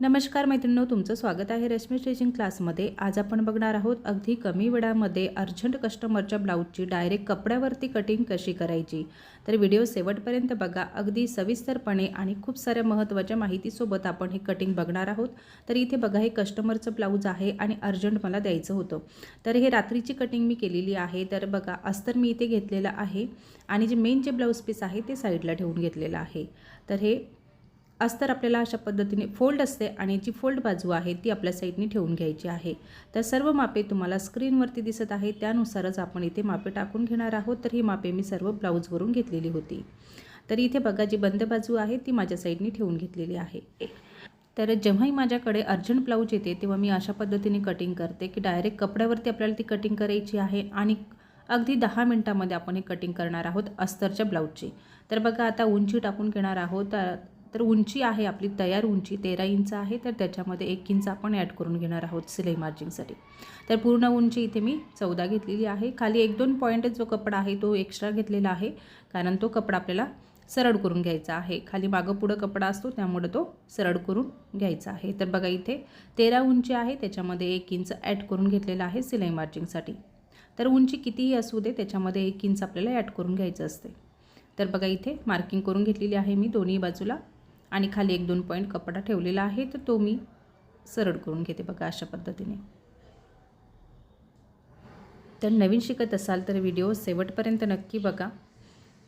नमस्कार मैत्रिणींनो तुमचं स्वागत आहे रश्मी स्टिचिंग क्लासमध्ये. आज आपण बघणार आहोत अगदी कमी वेळामध्ये अर्जंट कस्टमरच्या ब्लाऊजची डायरेक्ट कपड्यावरती कटिंग कशी करायची. तर व्हिडिओ शेवटपर्यंत बघा. अगदी सविस्तरपणे आणि खूप साऱ्या महत्त्वाच्या माहितीसोबत आपण हे कटिंग बघणार आहोत. तर इथे बघा हे कस्टमरचं ब्लाऊज आहे आणि अर्जंट मला द्यायचं होतं. तर हे रात्रीची कटिंग मी केलेली आहे. तर बघा अस्तर मी इथे घेतलेलं आहे आणि जे मेन जे ब्लाऊज पीस आहे ते साईडला ठेवून घेतलेलं आहे. तर हे अस्तर आपल्याला अशा पद्धतीने फोल्ड असते आणि जी फोल्ड बाजू आहे ती आपल्या साईडने ठेवून घ्यायची आहे. तर सर्व मापे तुम्हाला स्क्रीनवरती दिसत आहे त्यानुसारच आपण इथे मापे टाकून घेणार आहोत. तर ही मापे मी सर्व ब्लाऊजवरून घेतलेली होती. तर इथे बघा जी बंद बाजू आहे ती माझ्या साईडने ठेवून घेतलेली आहे. तर जेव्हाही माझ्याकडे अर्जंट ब्लाऊज येते तेव्हा मी अशा पद्धतीने कटिंग करते की डायरेक्ट कपड्यावरती आपल्याला ती कटिंग करायची आहे आणि अगदी दहा मिनटामध्ये आपण हे कटिंग करणार आहोत अस्तरच्या ब्लाऊजची. तर बघा आता उंची टाकून घेणार आहोत. तर उंची आहे आपली तयार उंची तेरा इंच आहे. तर त्याच्यामध्ये एक इंच आपण ॲड करून घेणार आहोत सिलाई मार्जिंगसाठी तर पूर्ण उंची इथे मी चौदा घेतलेली आहे. खाली एक दोन पॉईंट जो कपडा आहे तो एक्स्ट्रा घेतलेला आहे. कारण तो कपडा आपल्याला सरळ करून घ्यायचा आहे. खाली मागं पुढं कपडा असतो त्यामुळे तो सरळ करून घ्यायचा आहे. तर बघा इथे तेरा उंची आहे त्याच्यामध्ये एक इंच ॲड करून घेतलेला आहे सिलाई मार्जिंगसाठी तर उंची कितीही असू दे त्याच्यामध्ये एक इंच आपल्याला ॲड करून घ्यायचं असते. तर बघा इथे मार्किंग करून घेतलेली आहे मी दोन्ही बाजूला. आणि खाली एक दोन पॉईंट कपडा ठेवलेला आहे तर तो मी सरळ करून घेते बघा अशा पद्धतीने. तर नवीन शिकत असाल तर व्हिडिओ शेवटपर्यंत नक्की बघा.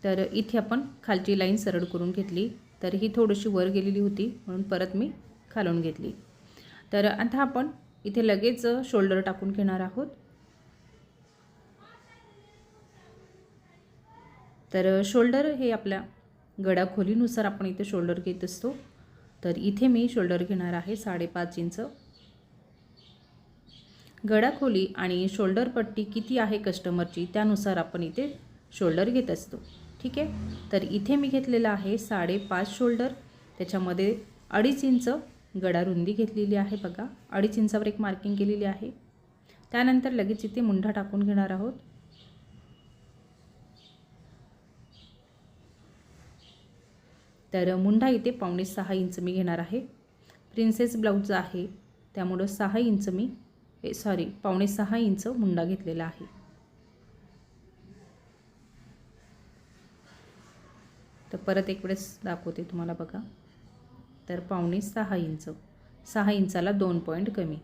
तर इथे आपण खालची लाईन सरळ करून घेतली तर ही थोडीशी वर गेलेली होती म्हणून परत मी खालून घेतली. तर आता आपण इथे लगेच शोल्डर टाकून घेणार आहोत. तर शोल्डर हे आपल्या गडाखोलीनुसार आपण इथे शोल्डर घेत असतो. तर इथे मी शोल्डर घेणार आहे साडेपाच इंच. गडाखोली आणि शोल्डर पट्टी किती आहे कस्टमरची त्यानुसार आपण इथे शोल्डर घेत असतो. ठीक आहे? तर इथे मी घेतलेलं आहे साडेपाच शोल्डर त्याच्यामध्ये अडीच इंच गडा रुंदी घेतलेली आहे बघा. अडीच इंचावर एक मार्किंग केलेली आहे. त्यानंतर लगेच इथे मुंढा टाकून घेणार आहोत. तर मुंढा इथे पावणे सहा इंच मी घेणार आहे. प्रिन्सेस ब्लाऊज आहे. त्यामुळं सहा इंच मी सॉरी पावणे सहा इंच मुंडा घेतलेला आहे. तर परत एक वेळेस दाखवते तुम्हाला बघा. तर पावणे सहा इंच. सहा इंचाला दोन पॉईंट कमी.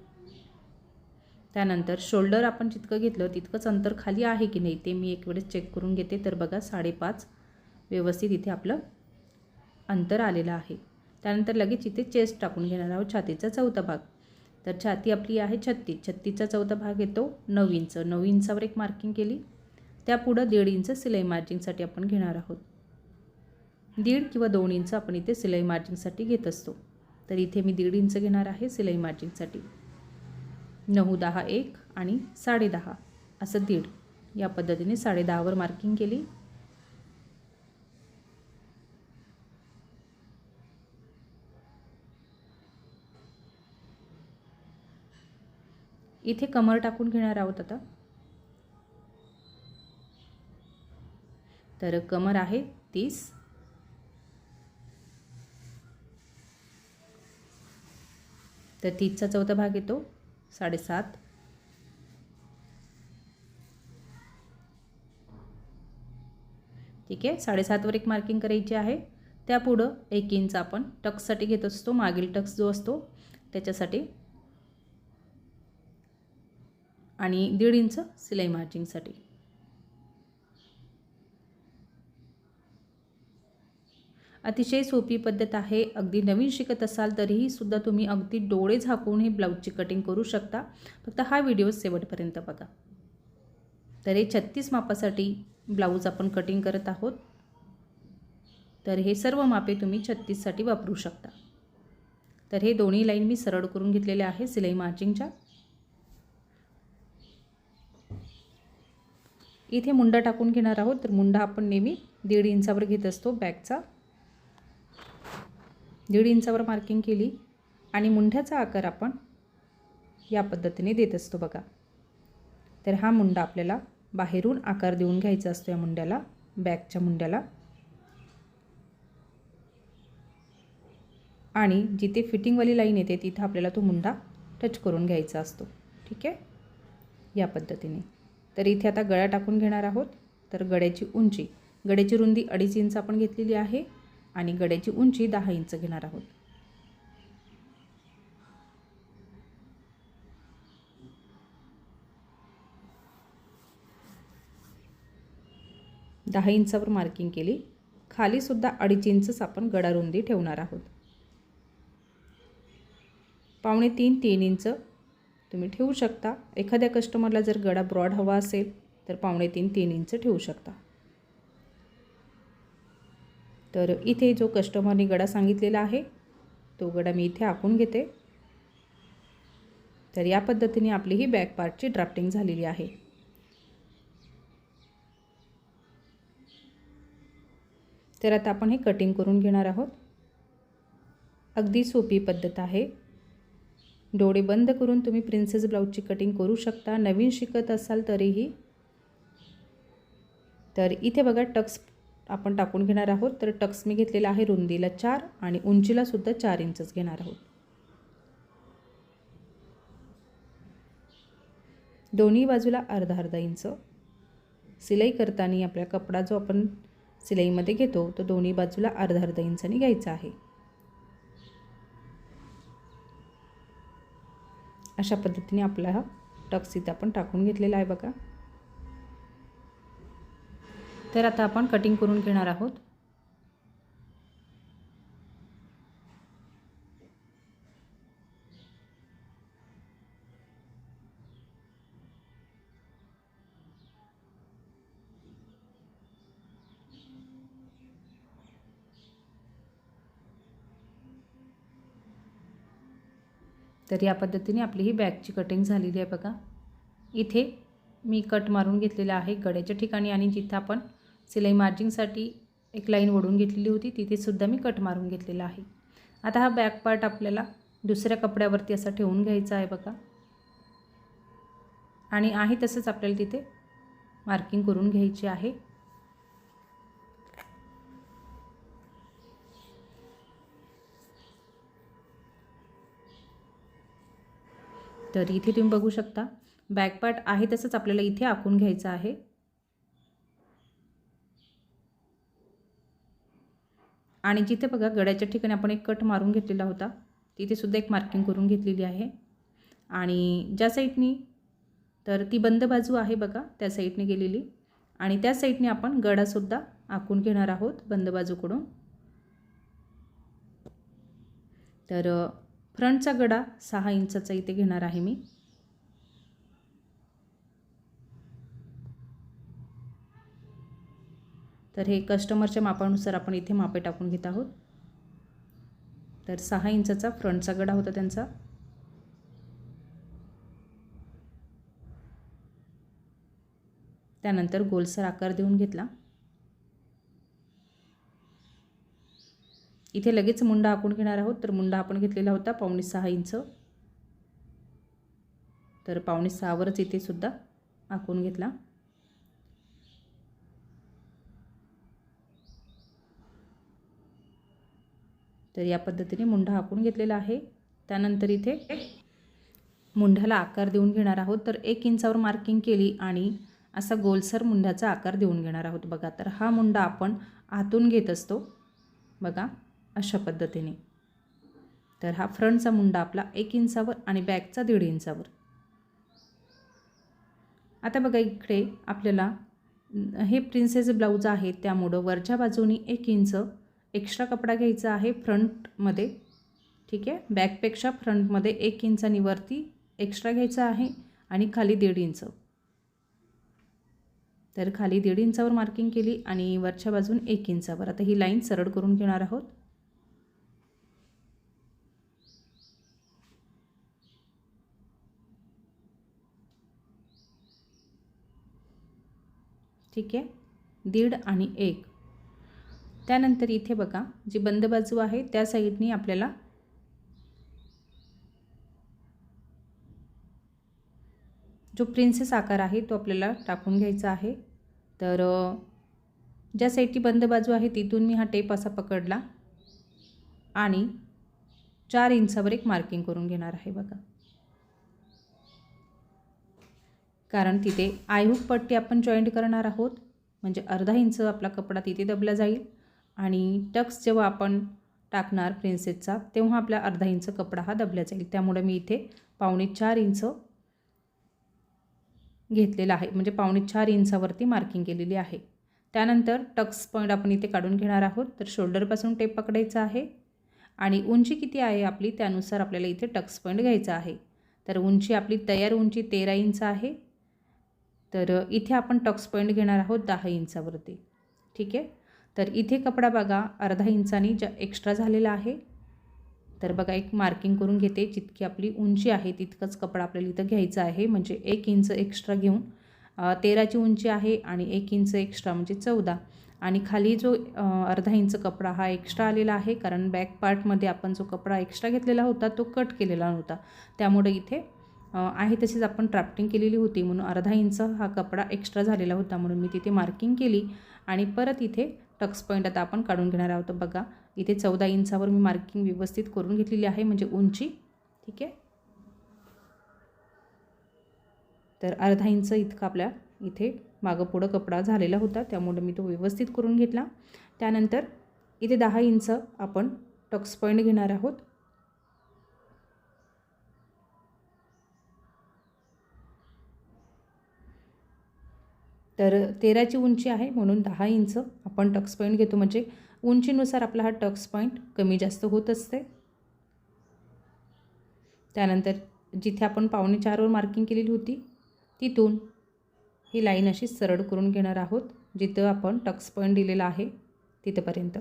त्यानंतर शोल्डर आपण जितकं घेतलं तितकंच अंतर खाली आहे की नाही ते मी एक वेळेस चेक करून घेते. तर बघा साडेपाच व्यवस्थित इथे आपलं अंतर आलेलं आहे. त्यानंतर लगेच इथे चेस्ट टाकून घेणार आहोत छातीचा चौथा भाग. तर छाती आपली आहे छत्तीस. छत्तीसचा चौथा भाग येतो नऊ इंच. नऊ इंचावर एक मार्किंग केली. त्यापुढं दीड इंच सिलाई मार्जिंगसाठी आपण घेणार आहोत. दीड किंवा दोन इंच आपण इथे सिलाई मार्जिंगसाठी घेत असतो. तर इथे मी दीड इंच घेणार आहे सिलाई मार्जिंगसाठी नऊ दहा एक आणि साडेदहा असं दीड. या पद्धतीने साडेदहावर मार्किंग केली. इथे कमर टाकून घेणार आहोत आता. तर कमर आहे तीस. तर तीसचा चौथा भाग येतो साडेसात. ठीक आहे साडेसातवर एक मार्किंग करायची आहे. त्यापुढं एक इंच आपण टक्ससाठी घेत असतो मागील टक्स जो असतो त्याच्यासाठी आणि दीड इंच सिलाई मार्जिंगसाठी अतिशय सोपी पद्धत आहे. अगदी नवीन शिकत असाल तरीही सुद्धा तुम्ही अगदी डोळे झाकून हे ब्लाऊजची कटिंग करू शकता. फक्त हा व्हिडिओ शेवटपर्यंत बघा. तर हे छत्तीस मापासाठी ब्लाऊज आपण कटिंग करत आहोत. तर हे सर्व मापे तुम्ही छत्तीससाठी वापरू शकता. तर हे दोन्ही लाईन मी सरळ करून घेतलेले आहे सिलाई मार्जिंगच्या इथे मुंडा टाकून घेणार आहोत. तर मुंडा आपण नेहमी दीड इंचावर घेत असतो बॅगचा. दीड इंचावर मार्किंग केली आणि मुंढ्याचा आकार आपण या पद्धतीने देत असतो बघा. तर हा मुंडा आपल्याला बाहेरून आकार देऊन घ्यायचा असतो या मुंड्याला बॅगच्या मुंड्याला. आणि जिथे फिटिंगवाली लाईन येते तिथं आपल्याला तो मुंडा टच करून घ्यायचा असतो. ठीक आहे? या पद्धतीने. तर इथे आता गळा टाकून घेणार आहोत. तर गड्याची उंची गड्याची रुंदी अडीच इंच आपण घेतलेली आहे आणि गड्याची उंची दहा इंच घेणार आहोत. दहा इंचावर मार्किंग केली. खालीसुद्धा अडीच इंचच आपण गडारुंदी ठेवणार आहोत. पावणे तीन तीन इंच तुम्ही ठेवू शकता. एखाद्या कस्टमरला जर गडा ब्रॉड हवा असेल तर पावणे तीन तीन इंच ठेवू शकता. तर इथे जो कस्टमरने गडा सांगितलेला आहे तो गडा मी इथे आखून घेते. तर या पद्धतीने आपली ही बॅक पार्टची ड्राफ्टिंग झालेली आहे. तर आता आपण हे कटिंग करून घेणार आहोत. अगदी सोपी पद्धत आहे. डोळे बंद करून तुम्ही प्रिन्सेस ब्लाऊजची कटिंग करू शकता. नवीन शिकत असाल तरीही. तर इथे बघा टक्स आपण टाकून घेणार आहोत. तर टक्स मी घेतलेला आहे रुंदीला चार आणि उंचीला सुद्धा चार इंचच घेणार आहोत. दोन्ही बाजूला अर्धा अर्धा इंच सिलाई करताना आपला कपडा जो आपण सिलाईमध्ये घेतो तो दोन्ही बाजूला अर्धा अर्धा इंचाने घ्यायचा आहे. अशा पद्धतीने आपला हा टक्स इथं आपण टाकून घेतलेला आहे बघा. तर आता आपण कटिंग करून घेणार आहोत. तर या पद्धतीने आपली ही बॅगची कटिंग झालेली आहे बघा. इथे मी कट मारून घेतलेला आहे गड्याच्या ठिकाणी आणि जिथं आपण सिलाई मार्जिंगसाठी एक लाईन ओढून घेतलेली होती तिथेसुद्धा मी कट मारून घेतलेला आहे. आता हा बॅक पार्ट आपल्याला दुसऱ्या कपड्यावरती असा ठेवून घ्यायचा आहे बघा. आणि आहे तसंच आपल्याला तिथे मार्किंग करून घ्यायची आहे. तर इथे तुम्ही बघू शकता. बॅक पार्ट आहे तसंच आपल्याला इथे आखून घ्यायचं आहे. आणि जिथे बघा गड्याच्या ठिकाणी आपण एक कट मारून घेतलेला होता. तिथे सुद्धा एक मार्किंग करून घेतलेली आहे. आणि ज्या साईडनी तर ती बंद बाजू आहे बघा त्या साईडने गेलेली. आणि त्या साईडने आपण गडासुद्धा आखून घेणार आहोत बंद बाजूकडून. तर फ्रंटचा गडा सहा इंचाचा इथे घेणार आहे मी. तर हे कस्टमरच्या मापानुसार आपण इथे मापे टाकून घेत आहोत. तर सहा इंचाचा फ्रंटचा गडा होता त्यांचा. त्यानंतर गोलसर आकार देऊन घेतला. इथे लगेच मुंडा आखून घेणार आहोत. तर मुंडा आपण घेतलेला होता पावणे सहा इंच. तर पावणे सहावरच इथे सुद्धा आखून घेतला. तर या पद्धतीने मुंढा आखून घेतलेला आहे. त्यानंतर इथे मुंढ्याला आकार देऊन घेणार आहोत. तर एक इंचावर मार्किंग केली आणि असा गोलसर मुंढ्याचा आकार देऊन घेणार आहोत. बघा तर हा मुंडा आपण आतून घेत असतो. बघा अशा पद्धतीने. तर हा फ्रंटचा मुंडा आपला एक इंचावर आणि बॅकचा दीड इंचावर. आता बघा इकडे आपल्याला हे प्रिन्सेस ब्लाऊज आहे त्यामुळं वरच्या बाजूनी एक इंच एक्स्ट्रा कपडा घ्यायचा आहे फ्रंटमध्ये. ठीक आहे? बॅकपेक्षा फ्रंटमध्ये एक इंचानी वरती एक्स्ट्रा घ्यायचा आहे आणि खाली दीड इंच. तर खाली दीड इंचावर मार्किंग केली आणि वरच्या बाजून एक इंचावर. आता ही लाईन सरळ करून घेणार आहोत. ठीक आहे? दीड आणि एक. त्यानंतर इथे बघा जी बंद बाजू आहे त्या साईडनी आपल्याला जो प्रिन्सेस आकार आहे तो आपल्याला टाकून घ्यायचा आहे. तर ज्या साईडची बंद बाजू आहे तिथून मी हा टेप असा पकडला आणि चार इंचावर एक मार्किंग करून घेणार आहे बघा. कारण तिथे आयहूक पट्टी आपण जॉईंट करणार आहोत. म्हणजे अर्धा इंच आपला कपडा तिथे दबला जाईल. आणि टक्स जेव्हा आपण टाकणार प्रिन्सेसचा तेव्हा आपला अर्धा इंच कपडा हा दबला जाईल. त्यामुळे मी इथे पावणे चार इंच घेतलेला आहे. म्हणजे पावणे चार इंचावरती मार्किंग केलेली आहे. त्यानंतर टक्स पॉईंट आपण इथे काढून घेणार आहोत. तर शोल्डरपासून टेप पकडायचा आहे. आणि उंची किती आहे आपली? त्यानुसार आपल्याला इथे टक्स पॉईंट घ्यायचा आहे. तर उंची आपली तयार उंची तेरा इंच आहे. तर इथे आपण टक्स पॉईंट घेणार आहोत दहा इंचावरती. ठीक आहे? तर इथे कपडा बघा अर्धा इंचानी ज एक्स्ट्रा झालेला आहे. तर बघा एक मार्किंग करून घेते. जितकी आपली उंची आहे तितकंच कपडा आपल्याला इथं घ्यायचा आहे. म्हणजे एक इंच एक्स्ट्रा घेऊन तेराची उंची आहे आणि एक इंच एक्स्ट्रा म्हणजे चौदा. आणि खाली जो अर्धा इंच कपडा हा एक्स्ट्रा आलेला आहे कारण बॅक पार्टमध्ये आपण जो कपडा एक्स्ट्रा घेतलेला होता तो कट केलेला नव्हता. त्यामुळे इथे आहे तशीच आपण ड्राफ्टिंग केलेली होती म्हणून अर्धा इंच हा कपडा एक्स्ट्रा झालेला होता म्हणून मी तिथे मार्किंग केली आणि परत इथे टक्स पॉईंट आता आपण काढून घेणार आहोत. बघा इथे चौदा इंचावर मी मार्किंग व्यवस्थित करून घेतलेली आहे म्हणजे उंची. ठीक आहे? तर अर्धा इंच इतका आपल्या इथे मागं पुढं कपडा झालेला होता त्यामुळे मी तो व्यवस्थित करून घेतला. त्यानंतर इथे दहा इंच आपण टक्स पॉईंट घेणार आहोत. तर तेराची उंची आहे म्हणून दहा इंच आपण टक्स पॉईंट घेतो. म्हणजे उंचीनुसार आपला हा टक्स पॉईंट कमी जास्त होत असते. त्यानंतर जिथे आपण पावणे चारवर मार्किंग केलेली होती तिथून ही लाईन अशी सरळ करून घेणार आहोत जिथं आपण टक्स पॉईंट दिलेला आहे तिथंपर्यंत.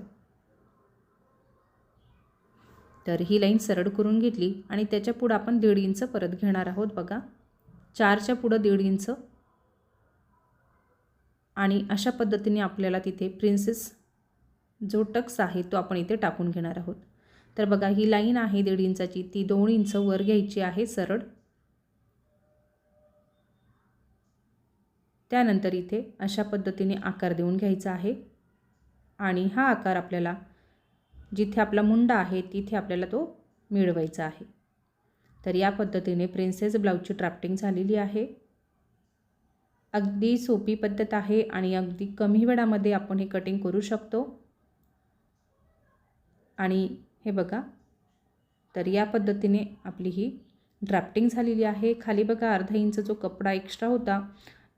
तर ही लाईन सरळ करून घेतली आणि त्याच्या पुढं आपण दीड इंच परत घेणार आहोत बघा. चारच्या पुढं दीड इंच आणि अशा पद्धतीने आपल्याला तिथे प्रिन्सेस जो टक्स आहे तो आपण इथे टाकून घेणार आहोत. तर बघा ही लाईन आहे दीड इंचाची. ती दोन इंच वर घ्यायची आहे सरळ. त्यानंतर इथे अशा पद्धतीने आकार देऊन घ्यायचा आहे. आणि हा आकार आपल्याला जिथे आपला मुंडा आहे तिथे आपल्याला तो मिळवायचा आहे. तर या पद्धतीने प्रिन्सेस ब्लाऊजची ट्राफ्टिंग झालेली आहे. अगदी सोपी पद्धत आहे आणि अगदी कमी वेळामध्ये आपण हे कटिंग करू शकतो. आणि हे बघा तर या पद्धतीने आपली ही ड्राफ्टिंग झालेली आहे. खाली बघा अर्धा इंच जो कपडा एक्स्ट्रा होता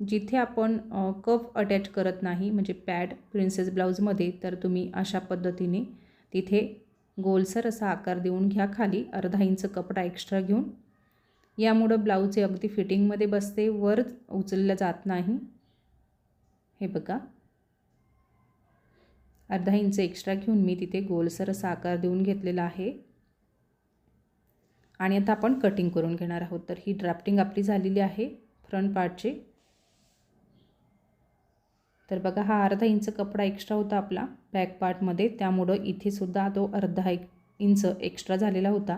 जिथे आपण कफ अटॅच करत नाही म्हणजे पॅड प्रिन्सेस ब्लाऊजमध्ये तर तुम्ही अशा पद्धतीने तिथे गोलसर असा आकार देऊन घ्या. खाली अर्धा इंच कपडा एक्स्ट्रा घेऊन. यामुळं ब्लाऊज हे अगदी फिटिंगमध्ये बसते वर उचललं जात नाही. हे बघा. अर्धा इंच एक्स्ट्रा घेऊन मी तिथे गोलसर असा आकार देऊन घेतलेला आहे. आणि आता आपण कटिंग करून घेणार आहोत. तर ही ड्राफ्टिंग आपली झालेली आहे फ्रंट पार्टची तर बघा हा अर्धा इंच कपडा एक्स्ट्रा होता आपला बॅक पार्टमध्ये त्यामुळं इथे सुद्धा तो अर्धा एक इंच एक्स्ट्रा झालेला होता.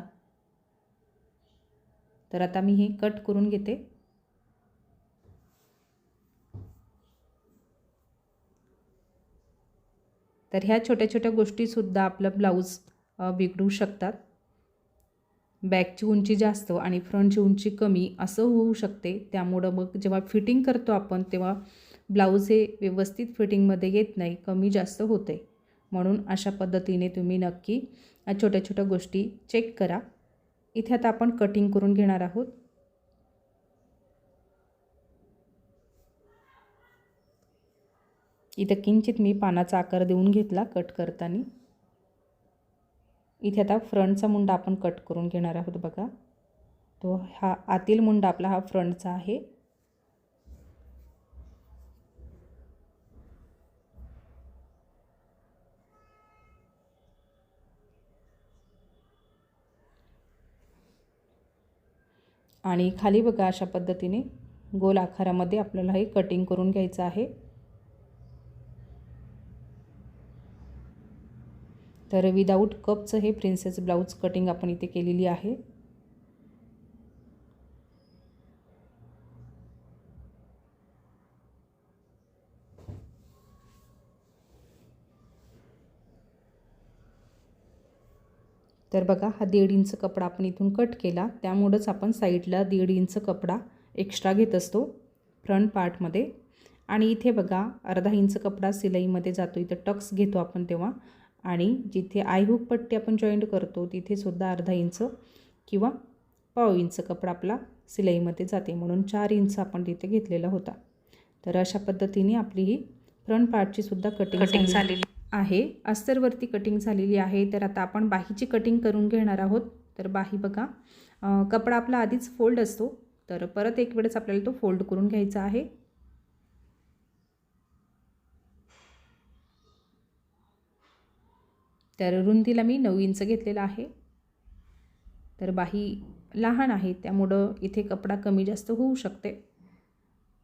तर आता मी हे कट करून घेते. तर ह्या छोट्या छोट्या गोष्टीसुद्धा आपलं ब्लाऊज बिघडू शकतात. बॅकची उंची जास्त आणि फ्रंटची उंची कमी असं होऊ शकते. त्यामुळं मग जेव्हा फिटिंग करतो आपण तेव्हा ब्लाऊज हे व्यवस्थित फिटिंगमध्ये येत नाही कमी जास्त होते. म्हणून अशा पद्धतीने तुम्ही नक्की छोट्या छोट्या गोष्टी चेक करा. इथे आता आपण कटिंग करून घेणार आहोत. इथं किंचित मी पानाचा आकार देऊन घेतला कट करताना. इथे आता फ्रंटचा मुंडा आपण कट करून घेणार आहोत बघा. तो हा आतील मुंडा आपला हा फ्रंटचा आहे. आणि खाली बघा अशा पद्धतीने गोल आकारामध्ये आपल्याला हे कटिंग करून घ्यायचं आहे. तर विदाऊट कपचं हे प्रिन्सेस ब्लाऊज कटिंग आपण इथे केलेली आहे. तर बघा हा दीड इंच कपडा आपण इथून कट केला. त्यामुळंच आपण साईडला दीड इंच कपडा एक्स्ट्रा घेत असतो फ्रंट पार्टमध्ये आणि इथे बघा अर्धा इंच कपडा सिलाईमध्ये जातो. इथं टक्स घेतो आपण तेव्हा. आणि जिथे आयहुक पट्टी आपण जॉईंट करतो तिथेसुद्धा अर्धा इंच किंवा पाव इंच कपडा आपला सिलाईमध्ये जाते. म्हणून चार इंच आपण तिथे घेतलेला होता. तर अशा पद्धतीने आपली ही फ्रंट पार्टची सुद्धा कटिंग कटिंग झाली. झालेली. आहे. अस्तरवरती कटिंग झालेली आहे. तर आता आपण बाहीची कटिंग करून घेणार आहोत. तर बाही बघा. कपडा आपला आधीच फोल्ड असतो. तर परत एक वेळेस आपल्याला तो फोल्ड करून घ्यायचा आहे. तर रुंदीला मी नऊ इंच घेतलेला आहे. तर बाही लहान आहे. त्यामुळं इथे कपडा कमी जास्त होऊ शकते.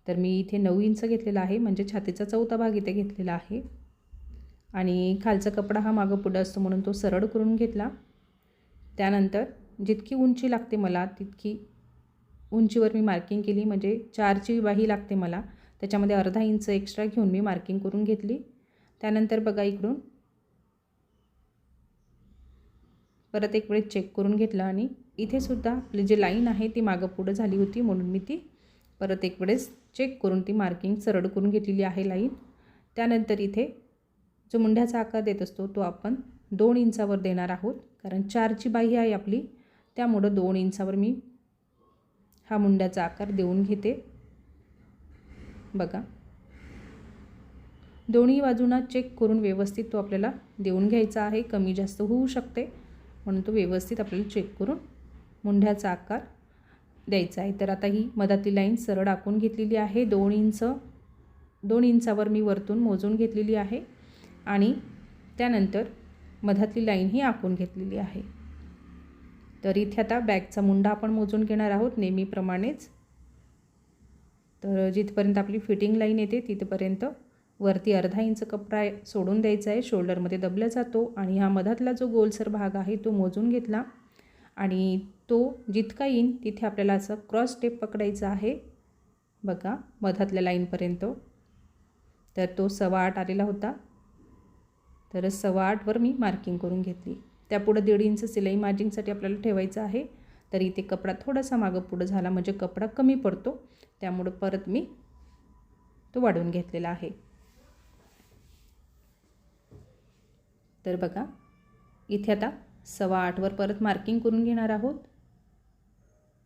तर मी इथे नऊ इंच घेतलेला आहे. म्हणजे छातीचा चौथा भाग इथे घेतलेला आहे. आणि खालचा कपडा हा मागं पुढं असतो म्हणून तो सरळ करून घेतला. त्यानंतर जितकी उंची लागते मला तितकी उंचीवर मी मार्किंग केली. म्हणजे चारची बाही लागते मला. त्याच्यामध्ये अर्धा इंच एक्स्ट्रा घेऊन मी मार्किंग करून घेतली. त्यानंतर बघा इकडून. परत एक वेळेस चेक करून घेतलं आणि इथेसुद्धा आपली जी लाईन आहे ती मागं पुढं झाली होती म्हणून मी ती परत एक वेळेस चेक करून ती मार्किंग सरळ करून घेतलेली आहे लाईन त्यानंतर इथे जो मुंढ्याचा आकार देत असतो तो आपण दोन इंचावर देणार आहोत. कारण चारची बाही आहे आपली त्यामुळं दोन इंचावर मी हा मुंड्याचा आकार देऊन घेते. बघा. दोन्ही बाजूंना चेक करून व्यवस्थित तो आपल्याला देऊन घ्यायचा आहे. कमी जास्त होऊ शकते. म्हणून तो व्यवस्थित आपल्याला चेक करून मुंढ्याचा आकार द्यायचा आहे. तर आता ही मधातली लाईन सरळ आखून घेतलेली आहे. दोन इंच दोन इंचावर मी वरतून मोजून घेतलेली आहे. आणि त्यानंतर मधातली लाईन ही आखून घेतलेली आहे. तर इथे आता बॅगचा मुंडा आपण मोजून घेणार आहोत नेहमीप्रमाणेच. तर जिथपर्यंत आपली फिटिंग लाईन येते तिथपर्यंत वरती अर्धा इंच कपडा सोडून द्यायचा आहे. शोल्डरमध्ये दबला जातो आणि हा मधातला जो गोलसर भाग आहे तो मोजून घेतला. आणि तो जितका येईन तिथे आपल्याला असं क्रॉस स्टेप पकडायचा आहे. बघा मधातल्या लाईनपर्यंत. तर तो सव्वा आठ आलेला होता. तर सव्वा आठवर मी मार्किंग करून घेतली. त्यापुढं दीड इंच सिलाई मार्जिंगसाठी आपल्याला ठेवायचं आहे. तर इथे कपडा थोडासा मागं पुढं झाला म्हणजे कपडा कमी पडतो. त्यामुळं परत मी तो वाढवून घेतलेला आहे. तर बघा इथे आता सव्वा आठवर परत मार्किंग करून घेणार आहोत.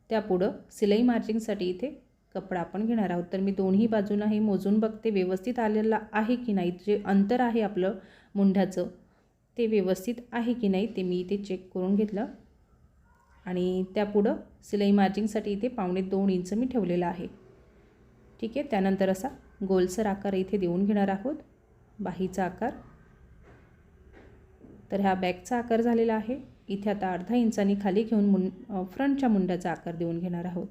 त्यापुढं सिलाई मार्जिंगसाठी इथे कपडा आपण घेणार आहोत. तर मी दोन्ही बाजूनं हे मोजून बघते व्यवस्थित आलेला आहे की नाही जे अंतर आहे आपलं मुंढाचं ते व्यवस्थित आहे की नाही ते मी इथे चेक करून घेतलं. आणि त्यापुढं सिलाई मार्जिंगसाठी इथे पावणे दोन इंच मी ठेवलेलं आहे. ठीक आहे त्यानंतर असा गोलसर आकार इथे देऊन घेणार आहोत. बाहीचा आकार. तर हा बॅकचा आकार झालेला आहे. इथे आता अर्धा इंचानी खाली घेऊन मुं फ्रंटच्या मुंड्याचा आकार देऊन घेणार आहोत.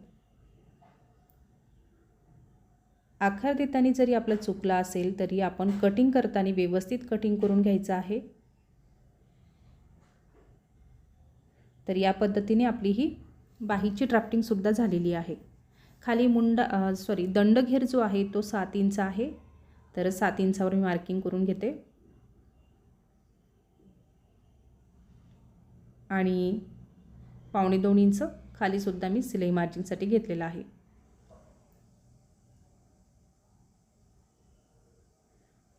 आकार देताना जरी आपला चुकला असेल तरी आपण कटिंग करताना व्यवस्थित कटिंग करून घ्यायचं आहे. तर या पद्धतीने आपली ही बाहीची ड्राफ्टिंगसुद्धा झालेली आहे. खाली मुंडा सॉरी दंडघेर जो आहे तो सात इंच आहे. तर सात इंचावर मी मार्किंग करून घेते. आणि पावणे दोन इंच खालीसुद्धा मी सिलाई मार्जिंगसाठी घेतलेलं आहे.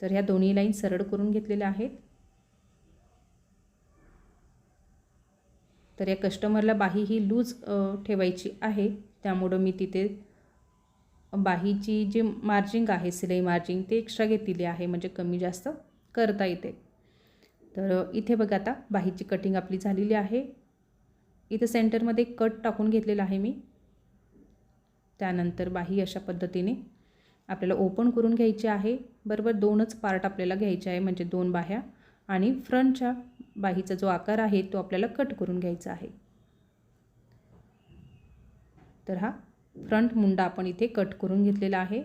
तर ह्या दोन्ही लाईन सरळ करून घेतलेल्या आहेत. तर या कस्टमरला बाही ही लूज ठेवायची आहे. त्यामुळं मी तिथे बाहीची जी मार्जिंग आहे सिलाई मार्जिंग ते एक्स्ट्रा घेतलेली आहे. म्हणजे कमी जास्त करता येते. तर इथे बघा आता बाहीची कटिंग आपली झालेली आहे. इथं सेंटरमध्ये कट टाकून घेतलेला आहे मी. त्यानंतर बाही अशा पद्धतीने आपल्याला ओपन करून घ्यायचे आहे. बरोबर दोनच पार्ट आपल्याला घ्यायचे आहे म्हणजे दोन बाह्या आणि फ्रंटच्या बाहीचा जो आकार आहे तो आपल्याला कट करून घ्यायचा आहे. तर हा फ्रंट मुंडा आपण इथे कट करून घेतलेला आहे.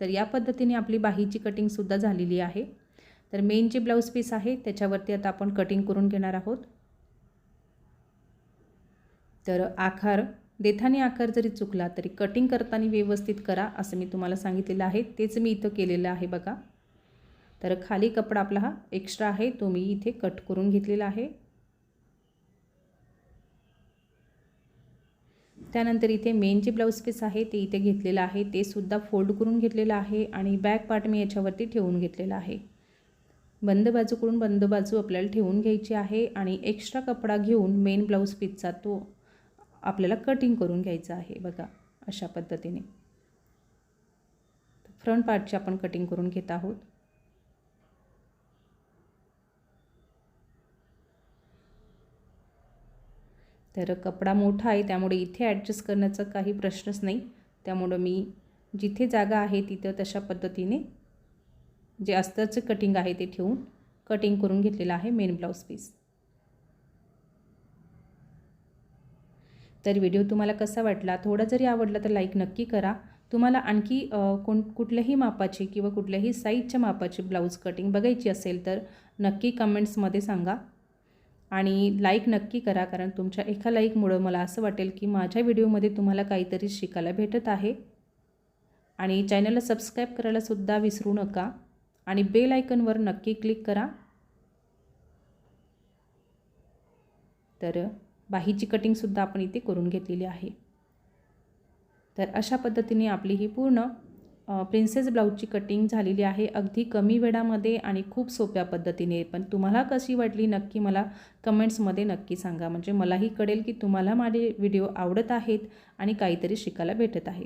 तर या पद्धतीने आपली बाहीची कटिंगसुद्धा झालेली आहे. तर मेन जे ब्लाऊज पीस आहे त्याच्यावरती आता आपण कटिंग करून घेणार आहोत. तर आकार देथाने आकार जरी चुकला तरी कटिंग करताना व्यवस्थित करा असं मी तुम्हाला सांगितलेलं आहे. तेच मी इथं केलेलं आहे बघा. तर खाली कपडा आपला हा एक्स्ट्रा आहे तो मी इथे कट करून घेतलेला आहे. त्यानंतर इथे मेन जे ब्लाऊज पीस आहे ते इथे घेतलेलं आहे. ते सुद्धा फोल्ड करून घेतलेलं आहे आणि बॅक पार्ट मी याच्यावरती ठेवून घेतलेला आहे. बंद बाजूकडून बंद बाजू आपल्याला ठेवून घ्यायची आहे आणि एक्स्ट्रा कपडा घेऊन मेन ब्लाऊज पीसचा तो आपल्याला कटिंग करून घ्यायचं आहे बघा अशा पद्धतीने. फ्रंट पार्टची आपण कटिंग करून घेत आहोत. तर कपडा मोठा आहे त्यामुळे इथे ॲडजस्ट करण्याचा काही प्रश्नच नाही. त्यामुळं मी जिथे जागा आहे तिथं तशा पद्धतीने जे अस्तरचं कटिंग आहे ते ठेवून कटिंग करून घेतलेलं आहे मेन ब्लाऊज पीस तर व्हिडिओ तुम्हाला कसा वाटला थोडा जरी आवडला तर लाईक नक्की करा. तुम्हाला आणखी कोण कुठल्याही मापाची किंवा कुठल्याही साईजच्या मापाची ब्लाऊज कटिंग बघायची असेल तर नक्की कमेंट्समध्ये सांगा. आणि लाईक नक्की करा कारण तुमच्या एका लाईकमुळं मला असं वाटेल की माझ्या व्हिडिओमध्ये तुम्हाला काहीतरी शिकायला भेटत आहे. आणि चॅनलला सबस्क्राईब करायलासुद्धा विसरू नका. आणि बेल आयकनवर नक्की क्लिक करा. तर बाहीची कटिंगसुद्धा आपण इथे करून घेतलेली आहे. तर अशा पद्धतीने आपली ही पूर्ण प्रिन्सेस ब्लाऊजची कटिंग झालेली आहे. अगदी कमी वेळामध्ये आणि खूप सोप्या पद्धतीने. पण तुम्हाला कशी वाटली नक्की मला कमेंट्समध्ये नक्की सांगा. म्हणजे मलाही कळेल की तुम्हाला माझे व्हिडिओ आवडत आहेत आणि काहीतरी शिकायला भेटत आहे.